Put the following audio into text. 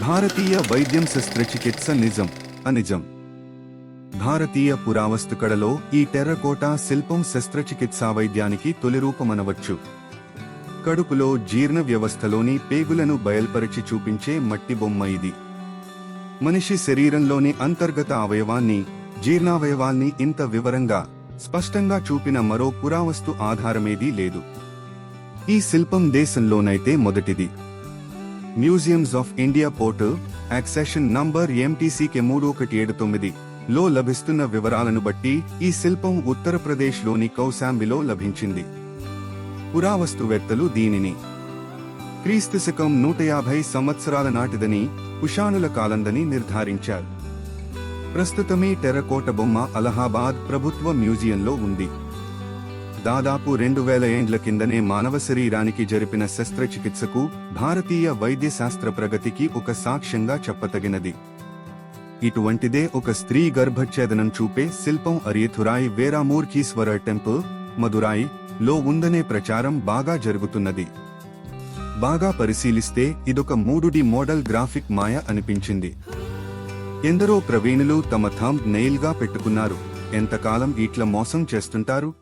భారతీయ వైద్యం శస్త్రచికిత్స నిజం అనిజం. భారతీయ పురావస్తు కళలో ఈ టెర్రకోటా శిల్పం శస్త్రచికిత్సా వైద్యానికి తొలి రూపమనవచ్చు. కడుపులో జీర్ణ వ్యవస్థలోని పేగులను బయల్పరిచి చూపించే మట్టి బొమ్మ ఇది. మనిషి శరీరంలోని అంతర్గత అవయవాన్ని జీర్ణావయవాల్ని ఇంత వివరంగా స్పష్టంగా చూపిన మరో పురావస్తు ఆధారమేదీ లేదు. ఈ శిల్పం దేశంలోనైతే మొదటిది. Museums of India portal accession number ఎంటీసీకే మూడు ఒకటి ఏడు తొమ్మిది లో లభిస్తున్న వివరాలను బట్టి ఈ శిల్పం ఉత్తరప్రదేశ్లోని కౌశాంబిలో లభించింది. పురావస్తువేత్తలు దీనిని క్రీస్తు శకం నూట యాభై సంవత్సరాల నాటిదని కుషాణుల కాలందని నిర్ధారించారు. ప్రస్తుతమే టెర్రకోట బొమ్మ అలహాబాద్ ప్రభుత్వ మ్యూజియంలో ఉంది. దాదాపు రెండు వేల ఏండ్ల కిందనే మానవ శరీరానికి జరిపిన శస్త్రచికిత్సకు భారతీయ వైద్య శాస్త్ర ప్రగతికి ఒక సాక్ష్యంగా చెప్పతగినది. ఇటువంటిదే ఒక స్త్రీ గర్భఛేదనం చూపే శిల్పం అరియథురాయి వేరామూర్ఖీశ్వర టెంపుల్ మదురాయి లో ఉందనే ప్రచారం బాగా జరుగుతున్నది. బాగా పరిశీలిస్తే ఇదొక మూడుడి మోడల్ గ్రాఫిక్ మాయ అనిపించింది. ఎందరో ప్రవీణులు తమ థంబ్ నెయిల్గా పెట్టుకున్నారు. ఎంతకాలం ఇట్ల మోసం చేస్తుంటారు?